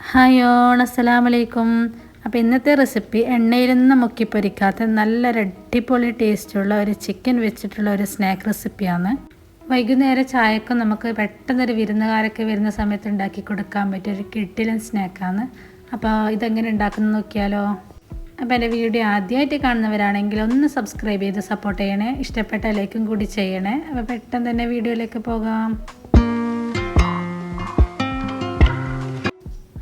Hi on അസ്സലാമലൈക്കും. അപ്പോൾ ഇന്നത്തെ റെസിപ്പി എണ്ണയിലൊന്നും മുക്കി പൊരിക്കാത്ത നല്ലൊരു അടിപൊളി ടേസ്റ്റുള്ള ഒരു ചിക്കൻ വെച്ചിട്ടുള്ള ഒരു സ്നാക്ക് റെസിപ്പിയാണ്. വൈകുന്നേരം ചായക്ക് നമുക്ക് പെട്ടെന്നൊരു വിരുന്നുകാരൊക്കെ വരുന്ന സമയത്ത് ഉണ്ടാക്കി കൊടുക്കാൻ പറ്റിയ ഒരു കിട്ടിലൻ സ്നാക്കാണ്. അപ്പോൾ ഇതെങ്ങനെ ഉണ്ടാക്കുന്നത് നോക്കിയാലോ? അപ്പോൾ എന്റെ വീഡിയോ ആദ്യമായിട്ട് കാണുന്നവരാണെങ്കിൽ ഒന്ന് സബ്സ്ക്രൈബ് ചെയ്ത് സപ്പോർട്ട് ചെയ്യണേ ഇഷ്ടപ്പെട്ട ലൈക്കും കൂടി ചെയ്യണേ. അപ്പോൾ പെട്ടെന്ന് തന്നെ വീഡിയോയിലേക്ക് പോകാം.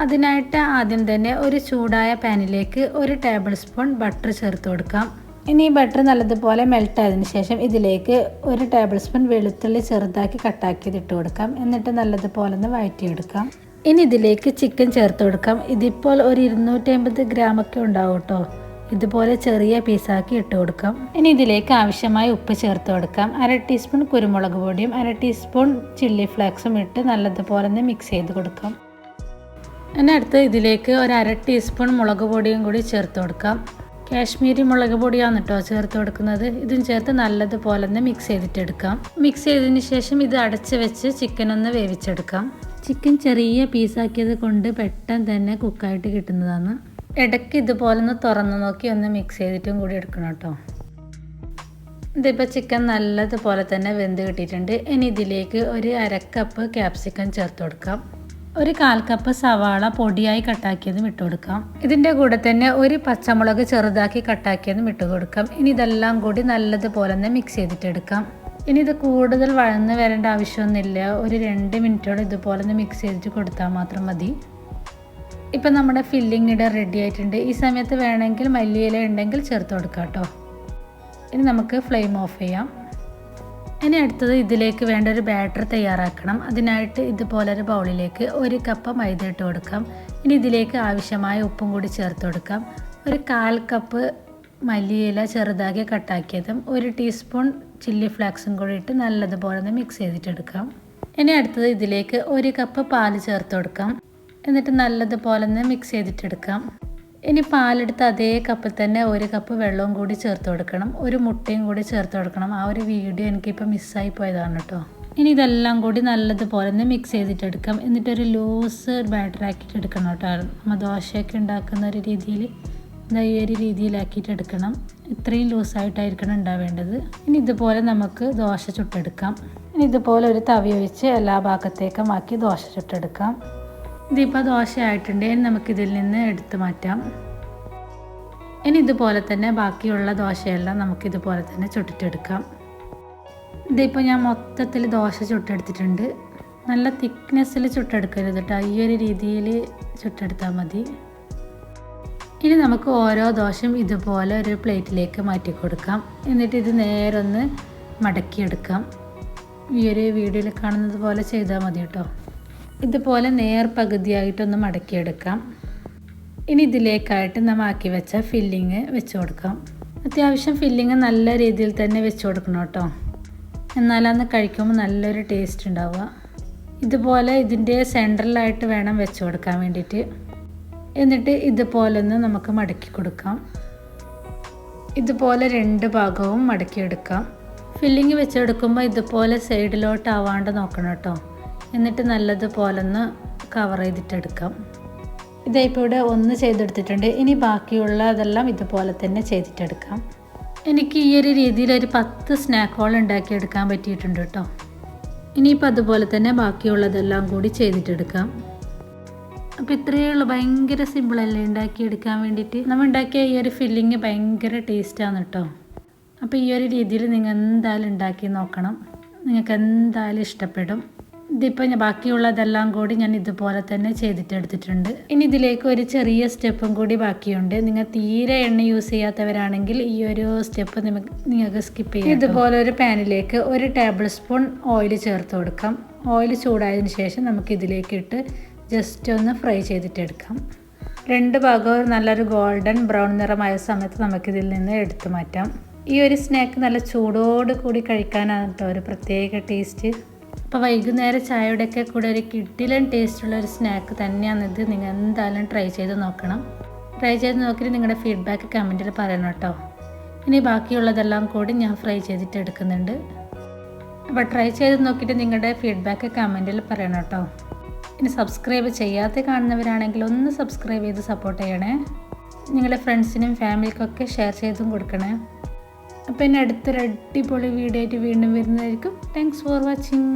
അതിനായിട്ട് ആദ്യം തന്നെ ഒരു ചൂടായ പാനിലേക്ക് ഒരു ടേബിൾ സ്പൂൺ ബട്ടർ ചേർത്ത് കൊടുക്കാം. ഇനി ബട്ടർ നല്ലതുപോലെ മെൽറ്റ് ആയതിന് ശേഷം ഇതിലേക്ക് ഒരു ടേബിൾ സ്പൂൺ വെളുത്തുള്ളി ചെറുതാക്കി കട്ടാക്കിയത് ഇട്ട് കൊടുക്കാം. എന്നിട്ട് നല്ലതുപോലെ ഒന്ന് വഴറ്റിയെടുക്കാം. ഇനി ഇതിലേക്ക് ചിക്കൻ ചേർത്ത് കൊടുക്കാം. ഇതിപ്പോൾ ഒരു ഇരുന്നൂറ്റി അമ്പത് ഗ്രാമൊക്കെ ഉണ്ടാവും കേട്ടോ ഇതുപോലെ ചെറിയ പീസാക്കി ഇട്ട് കൊടുക്കാം. ഇനി ഇതിലേക്ക് ആവശ്യമായ ഉപ്പ് ചേർത്ത് കൊടുക്കാം. അര ടീസ്പൂൺ കുരുമുളക് പൊടിയും അര ടീസ്പൂൺ ചില്ലി ഫ്ലേക്സും ഇട്ട് നല്ലതുപോലെ ഒന്ന് മിക്സ് ചെയ്ത് കൊടുക്കാം. ഇനി അടുത്ത് ഇതിലേക്ക് ഒരു അര ടീസ്പൂൺ മുളക് പൊടിയും കൂടി ചേർത്ത് കൊടുക്കാം. കാശ്മീരി മുളക് പൊടിയാണ് കേട്ടോ ചേർത്ത് കൊടുക്കുന്നത്. ഇതും ചേർത്ത് നല്ലതുപോലെ ഒന്ന് മിക്സ് ചെയ്തിട്ടെടുക്കാം. മിക്സ് ചെയ്തതിന് ശേഷം ഇത് അടച്ച് വെച്ച് ചിക്കൻ ഒന്ന് വേവിച്ചെടുക്കാം. ചിക്കൻ ചെറിയ പീസാക്കിയത് കൊണ്ട് പെട്ടെന്ന് തന്നെ കുക്കായിട്ട് കിട്ടുന്നതാണ്. ഇടയ്ക്ക് ഇതുപോലെ ഒന്ന് തുറന്ന് നോക്കി ഒന്ന് മിക്സ് ചെയ്തിട്ടും കൂടി എടുക്കണം കേട്ടോ ഇതിപ്പോൾ ചിക്കൻ നല്ലതുപോലെ തന്നെ വെന്ത് കിട്ടിയിട്ടുണ്ട്. ഇനി ഇതിലേക്ക് ഒരു അരക്കപ്പ് ക്യാപ്സിക്കം ചേർത്ത് കൊടുക്കാം. ഒരു കാൽ കപ്പ് സവാള പൊടിയായി കട്ടാക്കിയതും ഇട്ട് കൊടുക്കാം ഇതിന്റെ കൂടെ തന്നെ ഒരു പച്ചമുളക് ചെറുതാക്കി കട്ടാക്കിയതും ഇട്ട് കൊടുക്കാം ഇനി ഇതെല്ലാം കൂടി നല്ലതുപോലെ തന്നെ മിക്സ് ചെയ്തിട്ടെടുക്കാം. ഇനി ഇത് കൂടുതൽ വഴന്ന് വരേണ്ട ആവശ്യമൊന്നുമില്ല. ഒരു രണ്ട് മിനിറ്റോടെ ഇതുപോലെ ഒന്ന് മിക്സ് ചെയ്തിട്ട് കൊടുത്താൽ മാത്രം മതി. ഇപ്പം നമ്മുടെ ഫില്ലിംഗ് ഇട റെഡി ആയിട്ടുണ്ട്. ഈ സമയത്ത് വേണമെങ്കിൽ മല്ലിയില ഉണ്ടെങ്കിൽ ചേർത്ത് കൊടുക്കാം കേട്ടോ. ഇനി നമുക്ക് ഫ്ലെയിം ഓഫ് ചെയ്യാം. ഇനി അടുത്തത് ഇതിലേക്ക് വേണ്ട ഒരു ബാറ്റർ തയ്യാറാക്കണം. അതിനായിട്ട് ഇതുപോലെ ഒരു ബൗളിലേക്ക് ഒരു കപ്പ് മൈദ ഇട്ട് കൊടുക്കാം. ഇനി ഇതിലേക്ക് ആവശ്യമായ ഉപ്പും കൂടി ചേർത്ത് കൊടുക്കാം. ഒരു കാൽ കപ്പ് മല്ലിയില ചെറുതാക്കി കട്ടാക്കിയതും ഒരു ടീസ്പൂൺ ചില്ലി ഫ്ലാക്സും കൂടി ഇട്ട് നല്ലതുപോലെ ഒന്ന് മിക്സ് ചെയ്തിട്ടെടുക്കാം ഇനി അടുത്തത് ഇതിലേക്ക് ഒരു കപ്പ് പാൽ ചേർത്ത് കൊടുക്കാം. എന്നിട്ട് നല്ലതുപോലെ ഒന്ന് മിക്സ് ചെയ്തിട്ടെടുക്കാം ഇനി പാലെടുത്ത് അതേ കപ്പിൽ തന്നെ ഒരു കപ്പ് വെള്ളവും കൂടി ചേർത്ത് കൊടുക്കണം. ഒരു മുട്ടയും കൂടി ചേർത്ത് കൊടുക്കണം. ആ ഒരു വീഡിയോ എനിക്കിപ്പോൾ മിസ്സായി പോയതാണ് കേട്ടോ. ഇനി ഇതെല്ലാം കൂടി നല്ലതുപോലെ ഒന്ന് മിക്സ് ചെയ്തിട്ടെടുക്കാം എന്നിട്ടൊരു ലൂസ് ബാറ്റർ ആക്കിയിട്ട് എടുക്കണം കേട്ടോ. നമ്മൾ ദോശയൊക്കെ ഉണ്ടാക്കുന്ന ഒരു രീതിയിൽ ഈ ഒരു രീതിയിലാക്കിയിട്ട് എടുക്കണം. ഇത്രയും ലൂസായിട്ടായിരിക്കണം ഉണ്ടാവേണ്ടത്. ഇനി ഇതുപോലെ നമുക്ക് ദോശ ചുട്ടെടുക്കാം. ഇനി ഇതുപോലെ ഒരു തവി ഒഴിച്ച് എല്ലാ ഭാഗത്തേക്കും ആക്കി ദോശ ചുട്ടെടുക്കാം. ഇതിപ്പോൾ ദോശയായിട്ടുണ്ട് ഇനി നമുക്കിതിൽ നിന്ന് എടുത്തു മാറ്റാം. ഇനി ഇതുപോലെ തന്നെ ബാക്കിയുള്ള ദോശയെല്ലാം നമുക്കിതുപോലെ തന്നെ ചുട്ടിട്ടെടുക്കാം. ഇതിപ്പോൾ ഞാൻ മൊത്തത്തിൽ ദോശ ചുട്ടെടുത്തിട്ടുണ്ട്. നല്ല തിക്നെസ്സിൽ ചുട്ടെടുക്കരുത് കേട്ടോ ഈ ഒരു രീതിയിൽ ചുട്ടെടുത്താൽ മതി. ഇനി നമുക്ക് ഓരോ ദോശയും ഇതുപോലെ ഒരു പ്ലേറ്റിലേക്ക് മാറ്റി കൊടുക്കാം എന്നിട്ട് ഇത് നേരൊന്ന് മടക്കിയെടുക്കാം. ഈ ഒരു വീഡിയോയിൽ കാണുന്നത് പോലെ ചെയ്താൽ മതി കേട്ടോ ഇതുപോലെ നേർ പകുതിയായിട്ടൊന്ന് മടക്കിയെടുക്കാം. ഇനി ഇതിലേക്കായിട്ട് നമ്മൾ ആക്കി വെച്ച ഫില്ലിങ് വെച്ച് കൊടുക്കാം. അത്യാവശ്യം ഫില്ലിങ് നല്ല രീതിയിൽ തന്നെ വെച്ച് കൊടുക്കണം കേട്ടോ. എന്നാലന്ന് കഴിക്കുമ്പോൾ നല്ലൊരു ടേസ്റ്റ് ഉണ്ടാവുക. ഇതുപോലെ ഇതിന്റെ സെൻട്രലായിട്ട് വേണം വെച്ച് കൊടുക്കാൻ വേണ്ടിയിട്ട്. എന്നിട്ട് ഇതുപോലെ ഒന്ന് നമുക്ക് മടക്കി കൊടുക്കാം. ഇതുപോലെ രണ്ട് ഭാഗവും മടക്കിയെടുക്കാം. ഫില്ലിങ് വെച്ചെടുക്കുമ്പോൾ ഇതുപോലെ സൈഡിലോട്ട് ആവാണ്ട് നോക്കണം കേട്ടോ. എന്നിട്ട് നല്ലതുപോലെ ഒന്ന് കവർ ചെയ്തിട്ടെടുക്കാം. ഇതായിപ്പോൾ ഇവിടെ ഒന്ന് ചെയ്തെടുത്തിട്ടുണ്ട്. ഇനി ബാക്കിയുള്ള അതെല്ലാം ഇതുപോലെ തന്നെ ചെയ്തിട്ടെടുക്കാം. എനിക്ക് ഈ ഒരു രീതിയിൽ ഒരു പത്ത് സ്നാക്ക് ഹോൾ ഉണ്ടാക്കിയെടുക്കാൻ പറ്റിയിട്ടുണ്ട് കേട്ടോ. ഇനിയിപ്പോൾ അതുപോലെ തന്നെ ബാക്കിയുള്ളതെല്ലാം കൂടി ചെയ്തിട്ടെടുക്കാം. അപ്പോൾ ഇത്രയേ ഉള്ളൂ. ഭയങ്കര സിമ്പിളല്ലേ ഉണ്ടാക്കിയെടുക്കാൻ വേണ്ടിയിട്ട്? നമ്മൾ ഉണ്ടാക്കിയ ഈ ഒരു ഫില്ലിങ് ഭയങ്കര ടേസ്റ്റാണ് കേട്ടോ. അപ്പോൾ ഈ ഒരു രീതിയിൽ നിങ്ങൾ എന്തായാലും ഉണ്ടാക്കി നോക്കണം. നിങ്ങൾക്ക് എന്തായാലും ഇഷ്ടപ്പെടും. ഇതിപ്പോൾ ബാക്കിയുള്ളതെല്ലാം കൂടി ഞാൻ ഇതുപോലെ തന്നെ ചെയ്തിട്ടെടുത്തിട്ടുണ്ട്. ഇനി ഇതിലേക്ക് ഒരു ചെറിയ സ്റ്റെപ്പും കൂടി ബാക്കിയുണ്ട്. നിങ്ങൾ തീരെ എണ്ണ യൂസ് ചെയ്യാത്തവരാണെങ്കിൽ ഈ ഒരു സ്റ്റെപ്പ് നിങ്ങൾക്ക് സ്കിപ്പ് ചെയ്യാം ഇതുപോലെ ഒരു പാനിലേക്ക് ഒരു ടേബിൾ സ്പൂൺ ഓയിൽ ചേർത്ത് കൊടുക്കാം. ഓയിൽ ചൂടായതിനു ശേഷം നമുക്ക് ഇതിലേക്ക് ഇട്ട് ജസ്റ്റ് ഒന്ന് ഫ്രൈ ചെയ്തിട്ടെടുക്കാം. രണ്ട് ഭാഗവും നല്ലൊരു ഗോൾഡൻ ബ്രൗൺ നിറമായ സമയത്ത് നമുക്കിതിൽ നിന്ന് എടുത്തു മാറ്റാം. ഈ ഒരു സ്നാക്ക് നല്ല ചൂടോട് കൂടി കഴിക്കാനാണ് കേട്ടോ ഒരു പ്രത്യേക ടേസ്റ്റ്. അപ്പോൾ വൈകുന്നേരം ചായയുടെയൊക്കെ കൂടെ ഒരു കിട്ടിലൻ ടേസ്റ്റുള്ള ഒരു സ്നാക്ക് തന്നെയാണിത്. നിങ്ങൾ എന്തായാലും ട്രൈ ചെയ്ത് നോക്കണം. ട്രൈ ചെയ്ത് നോക്കിയിട്ട് നിങ്ങളുടെ ഫീഡ്ബാക്ക് കമന്റിൽ പറയണം കേട്ടോ. ഇനി ബാക്കിയുള്ളതെല്ലാം കൂടി ഞാൻ ഫ്രൈ ചെയ്തിട്ട് എടുക്കുന്നുണ്ട്. അപ്പോൾ ട്രൈ ചെയ്ത് നോക്കിയിട്ട് നിങ്ങളുടെ ഫീഡ്ബാക്ക് കമന്റിൽ പറയണം കേട്ടോ. ഇനി സബ്സ്ക്രൈബ് ചെയ്യാതെ കാണുന്നവരാണെങ്കിൽ ഒന്ന് സബ്സ്ക്രൈബ് ചെയ്ത് സപ്പോർട്ട് ചെയ്യണേ. നിങ്ങളുടെ ഫ്രണ്ട്സിനും ഫാമിലിക്കൊക്കെ ഷെയർ ചെയ്തും കൊടുക്കണേ. അപ്പോൾ ഇനി അടുത്തൊരു അടിപൊളി വീഡിയോ ആയിട്ട് വീണ്ടും വരുന്നതായിരിക്കും. Thanks for watching